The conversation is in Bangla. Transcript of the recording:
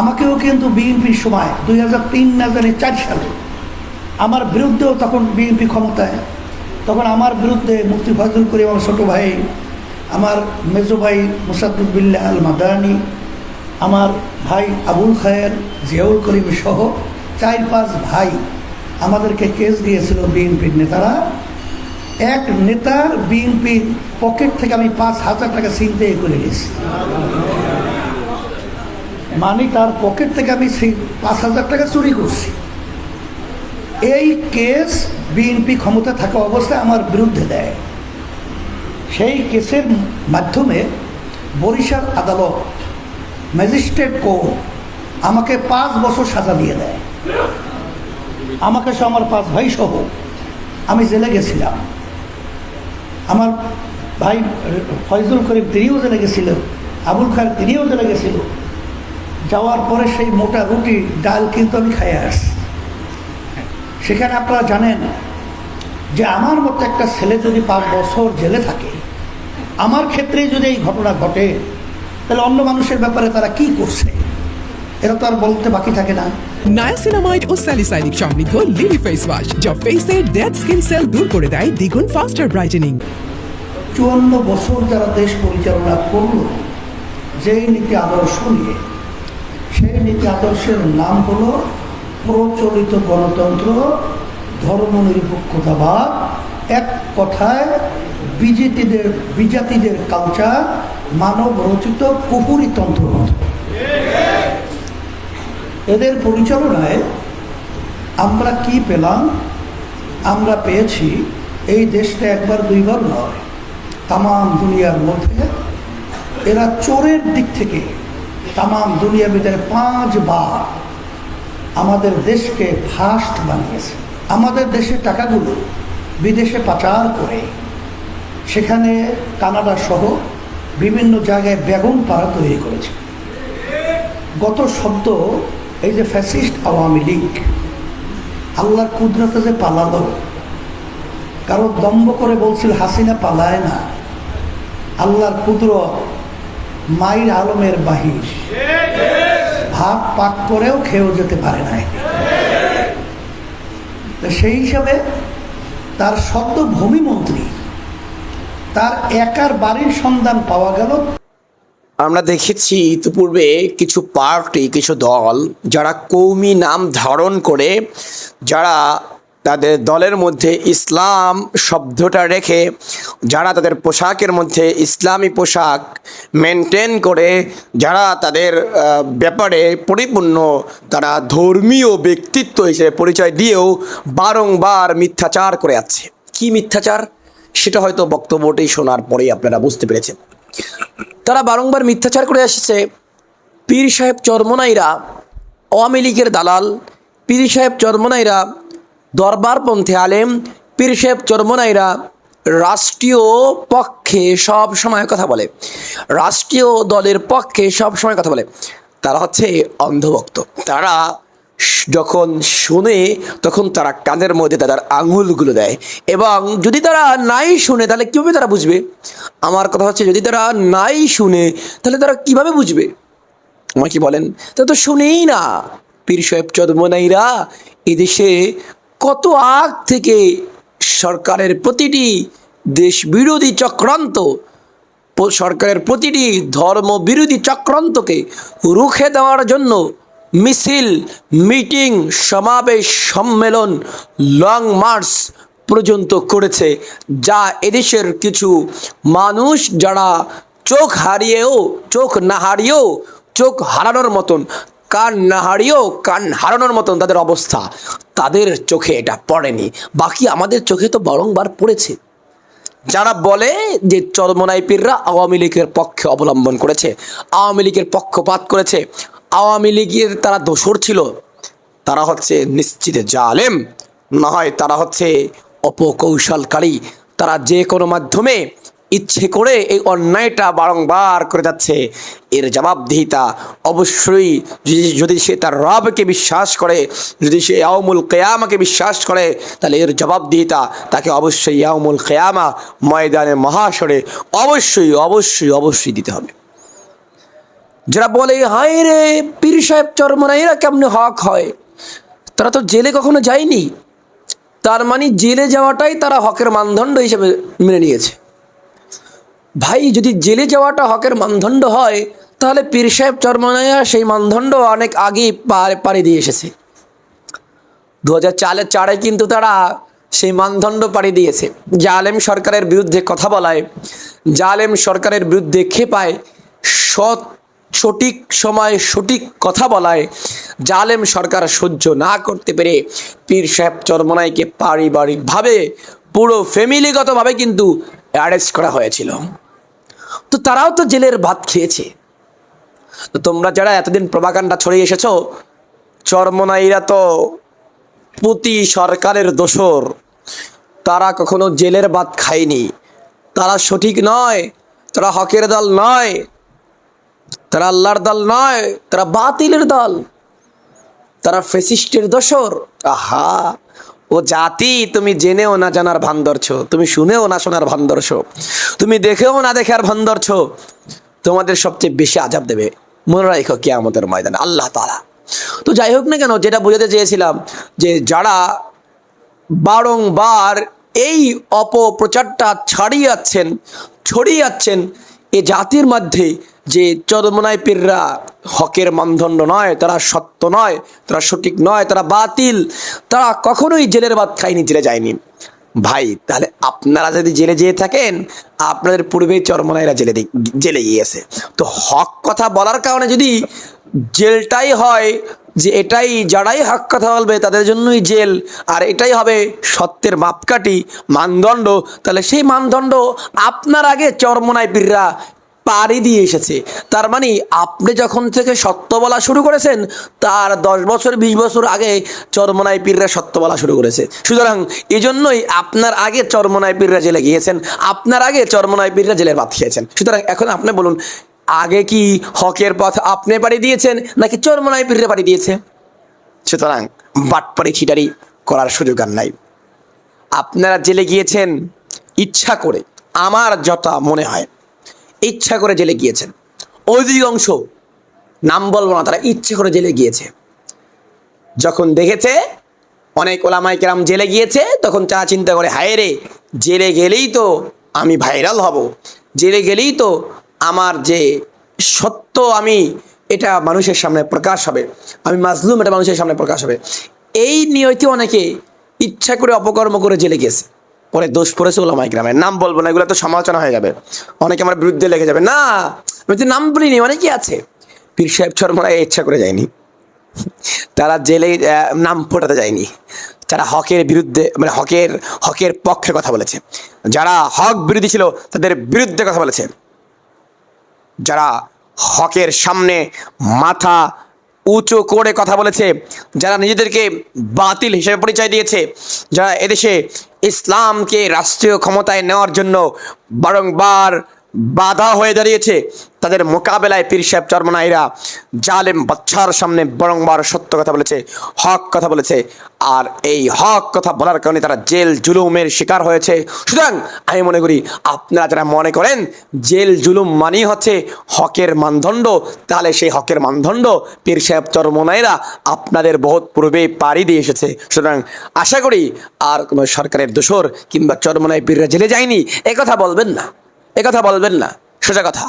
আমাকেও কিন্তু বিএনপির সময় দুই হাজার তিন হাজার চার সালে আমার বিরুদ্ধেও তখন বিএনপি ক্ষমতায়। তখন আমার বিরুদ্ধে মুফতি ফজল করিম আমার ছোটো ভাই, আমার মেজো ভাই মুসাদুদ্দিল্লা আল মাদানি আমার ভাই আবুল খায়ের, জিয়াউল করিম সহ চার পাঁচ ভাই আমাদেরকে কেস দিয়েছিল বিএনপির নেতারা। এক নেতার বিএনপির পকেট থেকে আমি পাঁচ হাজার টাকা ছিনতে করে নিয়েছি। মানে তার পকেট থেকে আমি পাঁচ হাজার টাকা চুরি করছি। এই কেস বিএনপি ক্ষমতা থাকা অবস্থায় আমার বিরুদ্ধে দেয়। সেই কেসের মাধ্যমে বরিশাল আদালত ম্যাজিস্ট্রেট কোর্ট আমাকে পাঁচ বছর সাজা দিয়ে দেয়। আমাকে সহ আমার পাঁচ ভাই সহ আমি জেলে গেছিলাম। আমার ভাই ফয়জুল করিম তিনিও জেলে গেছিল, আবুল খার তিনিও জেলে গেছিল। যাওয়ার পরে সেই মোটা রুটি ডাল কিন্তু আমি খাইয়ে আসছি। সেখানে আপনারা জানেন যে আমার মতো একটা ছেলে যদি পাঁচ বছর জেলে থাকে আমার ক্ষেত্রে যদি এই ঘটনা ঘটে তাহলে অন্য মানুষের ব্যাপারে তারা কি করছে? এটা তো আর বলতে বাকি থাকে না। নায়াসিনামাইড ও স্যালিসাইনিক সমৃদ্ধ লিলি ফেস ওয়াশ যা ফেসের ডেড স্কিন সেল দূর করে দেয় দ্বিগুণ ফাস্টার ব্রাইটেনিং চুয়ান্ন বছর যারা দেশ পরিচালনা করল যেই নীতি আদর্শ নিয়ে সেই নীতি আদর্শের নাম হলো প্রচলিত গণতন্ত্র ধর্মনিরপেক্ষতাবাদ এক কথায় বিজেপিদের বিজাতিদের কালচার মানব রচিত কুপুরিতন্ত্র এদের পরিচালনায় আমরা কি পেলাম? আমরা পেয়েছি, এই দেশটা একবার দুইবার নয়, তামাম দুনিয়ার মধ্যে এরা চোরের দিক থেকে তামাম দুনিয়ার ভিতরে পাঁচবার আমাদের দেশকে ফাস্ট বানিয়েছে। আমাদের দেশের টাকাগুলো বিদেশে পাচার করে সেখানে কানাডা সহ বিভিন্ন জায়গায় বেগুন পাড়া তৈরি করেছে। গত শব্দ এই যে ফ্যাসিস্ট আওয়ামী লীগ, আল্লাহর কুদরতে যে পালালো, কারও দম্ব করে বলছিল হাসিনা পালায় না, আল্লাহর কুদরত মাইর আলমের বাহির। ভাত পাক করেও খেয়েও যেতে পারে নাই। সেই হিসাবে তার সদ্য ভূমিমন্ত্রী তার একার বাড়ির সন্ধান পাওয়া গেল। আমরা দেখেছি ইতিপূর্বে কিছু পার্টি, কিছু দল, যারা কৌমি নাম ধারণ করে, যারা তাদের দলের মধ্যে ইসলাম শব্দটা রেখে যারা তাদের পোশাকের মধ্যে ইসলামী পোশাক মেনটেন করে, যারা তাদের ব্যাপারে পরিপূর্ণ, তারা ধর্মীয় ব্যক্তিত্ব হিসেবে পরিচয় দিয়েও বারংবার মিথ্যাচার করে যাচ্ছে কি মিথ্যাচার? সেটা হয়তো বক্তব্যটি শোনার পরেই আপনারা বুঝতে পেরেছেন। তারা বারংবার মিথ্যাচার করে আসছে। পীর সাহেব চরমনাইরা, আওয়ামী লীগের দালাল, পীর সাহেব চরমনাইরা দরবারপন্থী আলেম, পীর সাহেব চরমনাইরা রাষ্ট্রীয় পক্ষে সব সময় কথা বলে। রাষ্ট্রীয় দলের পক্ষে সব সময় কথা বলে। তারা হচ্ছে অন্ধভক্ত। তারা যখন শুনে, তখন তারা কানের মধ্যে তাদের আঙুলগুলো দেয় এবং যদি তারা নাই শুনে, তাহলে কীভাবে তারা বুঝবে? আমার কথা হচ্ছে, যদি তারা নাই শুনে, তাহলে তারা কীভাবে বুঝবে? আমাকে বলেন তা তো শুনেই না। পীর সাহেব চদমনাইরা এদেশে কত আগ থেকে সরকারের প্রতিটি দেশ বিরোধী চক্রান্ত, সরকারের প্রতিটি ধর্ম বিরোধী চক্রান্তকে রুখে দেওয়ার জন্য মিছিল, মিটিং, সমাবেশ, সম্মেলন, লং মার্চ পর্যন্ত করেছে, যা এদেশের কিছু মানুষ যারা চোখ হারিয়েও, চোখ না হারিয়েও, চোখ হারানোর মতন, কান না হারিয়েও, কান হারানোর মতন তাদের অবস্থা। তাদের চোখে এটা পড়েনি। বাকি আমাদের চোখে তো বারংবার পড়েছে। যারা বলে যে চরমনাই পীররা আওয়ামী লীগের পক্ষে অবলম্বন করেছে, আওয়ামী লীগের পক্ষপাত করেছে, আওয়ামী লীগের তারা দোসর ছিল, তারা হচ্ছে নিশ্চিত জালেম, না হয় তারা হচ্ছে অপকৌশলকারী। তারা যে কোনো মাধ্যমে ইচ্ছে করে এই অন্যায়টা বারংবার করে যাচ্ছে। এর জবাবদিহিতা অবশ্যই যদি সে তার রবকে বিশ্বাস করে, যদি সে ইয়ামুল কেয়ামাকে বিশ্বাস করে, তাহলে এর জবাবদিহিতা তাকে অবশ্যই ইয়ামুল কেয়ামা ময়দানে মহাসরে অবশ্যই অবশ্যই অবশ্যই দিতে হবে। যারা বলে, হায় রে, পীর সাহেব চরমনা এরা কেমনে হক হয়? তারা তো জেলে কখনো যায়নি। তার মানে জেলে যাওয়াটাই তারা হকের মানদণ্ড হিসেবে মেনে নিয়েছে। ভাই, যদি জেলে যাওয়াটা হকের মানদণ্ড হয়, তাহলে পীর সাহেব চরমনাইয়া সেই মানদণ্ড অনেক আগেই পাড়ি দিয়ে এসেছে। দু হাজার চারে কিন্তু তারা সেই মানদণ্ড পাড়ি দিয়েছে। জালেম সরকারের বিরুদ্ধে কথা বলায়, জালেম সরকারের বিরুদ্ধে খেপায়, সৎ, সঠিক সময় সঠিক কথা বলায়, জালেম সরকার সহ্য না করতে পেরে পীর সাহেব চরমনাইকে পারিবারিকভাবে পুরো ফ্যামিলিগতভাবে কিন্তু অ্যারেস্ট করা হয়েছিল। তো তারাও তো জেলের ভাত খেয়েছে। তো তোমরা যারা এতদিন প্রভাকাণ্ডা ছড়িয়ে এসেছ, চরমনাইরা তো প্রতি সরকারের দোসর তারা কখনো জেলের ভাত খায়নি। তারা সঠিক নয়, তারা হকের দল নয়, তারা আল্লাহর দল নয়, তারা বাতিলের দল, তারা ফেসিস্টের দোসর আহা! ও জাতি, তুমি জেনেও না জানার ভান ধরছো তুমি শুনেও না শোনার ভান ধরছো তুমি দেখেও না দেখার ভান ধরছো তোমাদের সবচেয়ে বেশি আজাব দেবে। মনে রাখো কে আমাদের ময়দানে, আল্লাহ তালা তো যাই হোক না কেন, যেটা বোঝাতে চেয়েছিলাম যে যারা বারংবার এই অপপ্রচারটা ছাড়িয়ে যাচ্ছেন ছড়িয়ে যাচ্ছেন এ জাতির মধ্যে যে চরমনায় পীররা হকের মানদণ্ড নয়, তারা সত্য নয়, তারা সঠিক নয়, তারা বাতিল, তারা কখনোই জেলের ভাত খায়নি জেলে যায়নি। ভাই, তাহলে আপনারা যদি জেলে যেয়ে থাকেন, আপনাদের পূর্বেই চরমনাইরা জেলে জেলে গিয়েছে। তো হক কথা বলার কারণে যদি জেলটাই হয়, যে এটাই যারাই হক কথা বলবে, তাদের জন্যই জেল, আর এটাই হবে সত্যের মাপকাঠি, মানদণ্ড, তাহলে সেই মানদণ্ড আপনার আগে চরমনায় পীররা পাড়ি দিয়ে এসেছে। তার মানে আপনি যখন থেকে সত্য বলা শুরু করেছেন, তার দশ বছর, বিশ বছর আগে চরমনায় পীররা সত্য বলা শুরু করেছে। সুতরাং এই জন্যই আপনার আগে চরমনায় পীররা জেলে গিয়েছেন, আপনার আগে চরমনায় পীররা জেলের ভাত খেয়েছেন। সুতরাং এখন আপনি বলুন, আগে কি হকের পথ আপনি পাড়ি দিয়েছেন, নাকি চরমনায় পীররা পাড়ি দিয়েছে? সুতরাং বাটপাড়ি খিটারি করার সুযোগ আর নাই। আপনারা জেলে গিয়েছেন ইচ্ছা করে, আমার যত মনে হয়। ইচ্ছা করে জেলে গিয়েছেন। অধিকাংশ, নাম বলব না, তারা ইচ্ছে করে জেলে গিয়েছে। যখন দেখেছে, অনেক ওলামাই কেরাম জেলে গিয়েছে, তখন চা চিন্তা করে, হায় রে, জেলে গেলেই তো আমি ভাইরাল হব। জেলে গেলেই তো আমার যে সত্য আমি, এটা মানুষের সামনে প্রকাশ হবে। আমি মাজলুম, এটা মানুষের সামনে প্রকাশ হবে। এই নিয়তি অনেকে ইচ্ছা করে, অপকর্ম করে জেলে গেছে পরে দোষ পড়েছে ওলামাই গ্রামের নাম বলব না, এগুলো তো সমালোচনা হয়ে যাবে। অনেকে আমার বিরুদ্ধে লেগে যাবে, না, আমি তো নাম বলিনি অনেকেই আছে? পীর সাহেব শর্মারা ইচ্ছা করে যায়নি। তারা জেলে নাম ফোটাতে যায়নি। তারা হকের বিরুদ্ধে মানে হকের হকের পক্ষে কথা বলেছে। যারা হক বিরোধী ছিল, তাদের বিরুদ্ধে কথা বলেছে। যারা হকের সামনে মাথা উঁচু করে কথা বলেছে, যারা নিজেদেরকে বাতিল হিসেবে পরিচয় দিয়েছে, যারা এদেশে ইসলামকে রাষ্ট্রীয় ক্ষমতায় নেওয়ার জন্য বারংবার বাধা হয়ে দাঁড়িয়েছে। তাদের মোকাবেলায় পীর সাহেব চরমনাইরা জালেম বাচ্চার সামনে বরংবার সত্য কথা বলেছে, হক কথা বলেছে। আর এই হক কথা বলার কারণে তারা জেল জুলুমের শিকার হয়েছে। সুতরাং আমি মনে করি, আপনারা যারা মনে করেন জেল জুলুম মানেই হচ্ছে হকের মানদণ্ড, তাহলে সেই হকের মানদণ্ড পীর সাহেব চরমনাইরা আপনাদের বহুত পূর্বেই পাড়ি দিয়ে এসেছে। সুতরাং আশা করি আর কোনো সরকারের দোষর কিংবা চরমনাই পীররা জেলে যায়নি, এ কথা বলবেন না। কথা বলবেন না সোজা কথা।